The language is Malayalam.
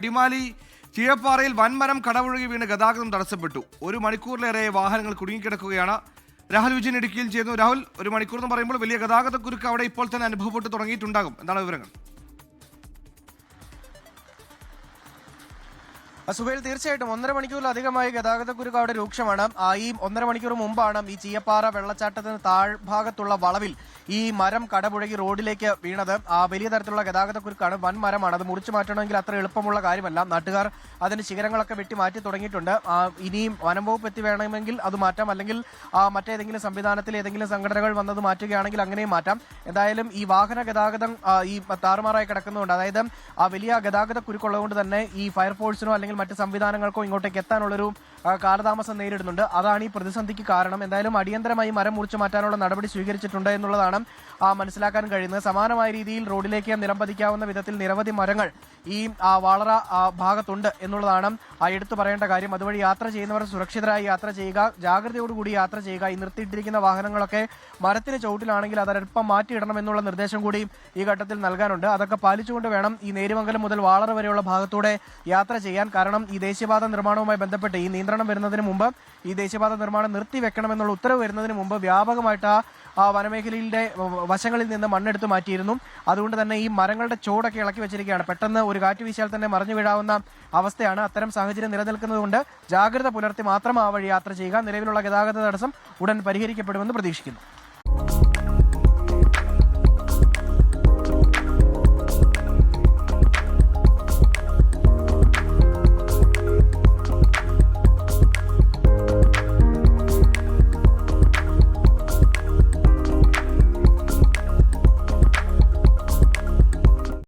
അടിമാലി ചീഴപ്പാറയിൽ വൻമരം കടപുഴകി വീണ് ഗതാഗതം തടസ്സപ്പെട്ടു. ഒരു മണിക്കൂറിലേറെ വാഹനങ്ങൾ കുടുങ്ങിക്കിടക്കുകയാണ്. രാഹുൽ വിജയൻ ഇടുക്കിയിൽ ചെയ്യുന്നു രാഹുൽ ഒരു മണിക്കൂർ എന്ന് പറയുമ്പോൾ വലിയ ഗതാഗത കുരുക്ക് അവിടെ ഇപ്പോൾ തന്നെ അനുഭവപ്പെട്ടു തുടങ്ങിയിട്ടുണ്ടാകും. എന്താണ് വിവരങ്ങൾ? സുഹേൽ തീർച്ചയായിട്ടും. ഒന്നര മണിക്കൂറിലധികമായി ഗതാഗതക്കുരുക്ക് അവിടെ രൂക്ഷമാണ്. ഈ ഒന്നര മണിക്കൂർ മുമ്പാണ് ഈ ചീയപ്പാറ വെള്ളച്ചാട്ടത്തിന് താഴ്ഭാഗത്തുള്ള വളവിൽ ഈ മരം കടപുഴകി റോഡിലേക്ക് വീണത്. ആ വലിയ തരത്തിലുള്ള ഗതാഗതക്കുരുക്കാണ് വൻ മരമാണ്. അത് മുറിച്ചു മാറ്റണമെങ്കിൽ അത്ര എളുപ്പമുള്ള കാര്യമല്ല. നാട്ടുകാർ അതിന് ശിഖരങ്ങളൊക്കെ വെട്ടി മാറ്റി തുടങ്ങിയിട്ടുണ്ട്. ഇനിയും വനം വകുപ്പ് എത്തി വേണമെങ്കിൽ അത് മാറ്റാം. അല്ലെങ്കിൽ മറ്റേതെങ്കിലും സംവിധാനത്തിൽ ഏതെങ്കിലും സംഘടനകൾ വന്നത് മാറ്റുകയാണെങ്കിൽ അങ്ങനെയും മാറ്റാം. എന്തായാലും ഈ വാഹന ഗതാഗതം ഈ താറുമാറായി കിടക്കുന്നതുകൊണ്ട് അതായത് ആ വലിയ ഗതാഗത കുരുക്കുള്ളതുകൊണ്ട് തന്നെ ഈ ഫയർഫോഴ്സിനോ അല്ലെങ്കിൽ മറ്റ് സംവിധാനങ്ങൾക്കോ ഇങ്ങോട്ടേക്ക് എത്താനുള്ളൊരു കാലതാമസം നേരിടുന്നുണ്ട്. അതാണ് ഈ പ്രതിസന്ധിക്ക് കാരണം. എന്തായാലും അടിയന്തരമായി മരം മുറിച്ചു മാറ്റാനുള്ള നടപടി സ്വീകരിച്ചിട്ടുണ്ട് എന്നുള്ളതാണ് മനസ്സിലാക്കാൻ കഴിയുന്നത്. സമാനമായ രീതിയിൽ റോഡിലേക്ക് നിലംപതിക്കാവുന്ന വിധത്തിൽ നിരവധി മരങ്ങൾ ഈ വളറ ഭാഗത്തുണ്ട് എന്നുള്ളതാണ് എടുത്തു പറയേണ്ട കാര്യം. അതുവഴി യാത്ര ചെയ്യുന്നവർ സുരക്ഷിതരായി യാത്ര ചെയ്യുക ജാഗ്രതയോടുകൂടി യാത്ര ചെയ്യുക. ഈ നിർത്തിയിട്ടിരിക്കുന്ന വാഹനങ്ങളൊക്കെ മരത്തിന് ചുവട്ടിലാണെങ്കിൽ അതൽപ്പം മാറ്റിയിടണം എന്നുള്ള നിർദ്ദേശം കൂടി ഈ ഘട്ടത്തിൽ നൽകാനുണ്ട്. അതൊക്കെ പാലിച്ചുകൊണ്ട് വേണം ഈ നേരുമംഗലം മുതൽ വാളറ വരെയുള്ള ഭാഗത്തൂടെ യാത്ര ചെയ്യാൻ. കാരണം ഈ ദേശീയപാത നിർമ്മാണവുമായി ബന്ധപ്പെട്ട് ഈ നിയന്ത്രണം വരുന്നതിന് മുമ്പ് ഈ ദേശീയപാത നിർമ്മാണം നിർത്തിവെക്കണമെന്നുള്ള ഉത്തരവ് വരുന്നതിന് മുമ്പ് വ്യാപകമായിട്ട് ആ വനമേഖലയിലെ വശങ്ങളിൽ നിന്ന് മണ്ണെടുത്ത് മാറ്റിയിരുന്നു. അതുകൊണ്ട് തന്നെ ഈ മരങ്ങളുടെ ചോടൊക്കെ ഇളക്കി വെച്ചിരിക്കുകയാണ്. പെട്ടെന്ന് ഒരു കാറ്റ് വീശിയാൽ തന്നെ മറിഞ്ഞു വീഴാവുന്ന അവസ്ഥയാണ് അത്തരം സാഹചര്യം നിലനിൽക്കുന്നതുകൊണ്ട് ജാഗ്രത പുലർത്തി മാത്രം ആ വഴി യാത്ര ചെയ്യുക. നിലവിലുള്ള ഗതാഗത തടസ്സം ഉടൻ പരിഹരിക്കപ്പെടുമെന്ന് പ്രതീക്ഷിക്കുന്നു.